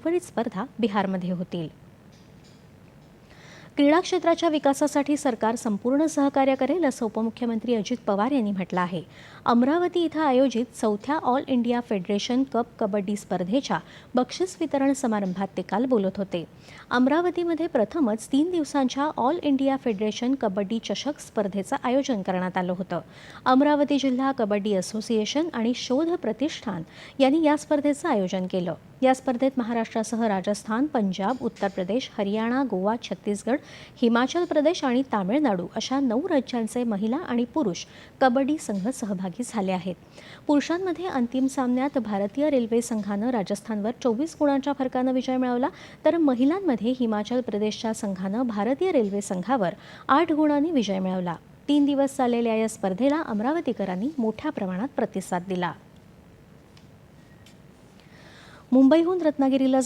उर्वरित स्पर्धा बिहारमध्ये होतील. क्रीडा क्षेत्राच्या विकासासाठी सरकार संपूर्ण सहकार्य करेल असं उपमुख्यमंत्री अजित पवार यांनी म्हटलं आहे. अमरावती इथं आयोजित चौथ्या all India federation cup kabaddi स्पर्धेच्या बक्षीस वितरण समारंभात ते काल बोलत होते. अमरावतीमध्ये प्रथमच तीन दिवसांच्या ऑल इंडिया फेडरेशन कबड्डी चषक स्पर्धेचं आयोजन करण्यात आलं होतं. अमरावती जिल्हा कबड्डी असोसिएशन आणि शोध प्रतिष्ठान यांनी या स्पर्धेचं आयोजन केलं. या स्पर्धेत महाराष्ट्रासह राजस्थान पंजाब उत्तर प्रदेश हरियाणा गोवा छत्तीसगड हिमाचल प्रदेश आणि तामिळनाडू अशा नऊ राज्यांचे महिला आणि पुरुष कबड्डी संघ सहभागी झाले आहेत. पुरुषांमध्ये अंतिम सामन्यात भारतीय रेल्वे संघानं राजस्थानवर चोवीस गुणांच्या फरकानं विजय मिळवला तर महिलांमध्ये हिमाचल प्रदेशच्या संघानं भारतीय रेल्वे संघावर आठ गुणांनी विजय मिळवला. तीन दिवस चाललेल्या या स्पर्धेला अमरावतीकरांनी मोठ्या प्रमाणात प्रतिसाद दिला. मुंबईहून रत्नागिरीला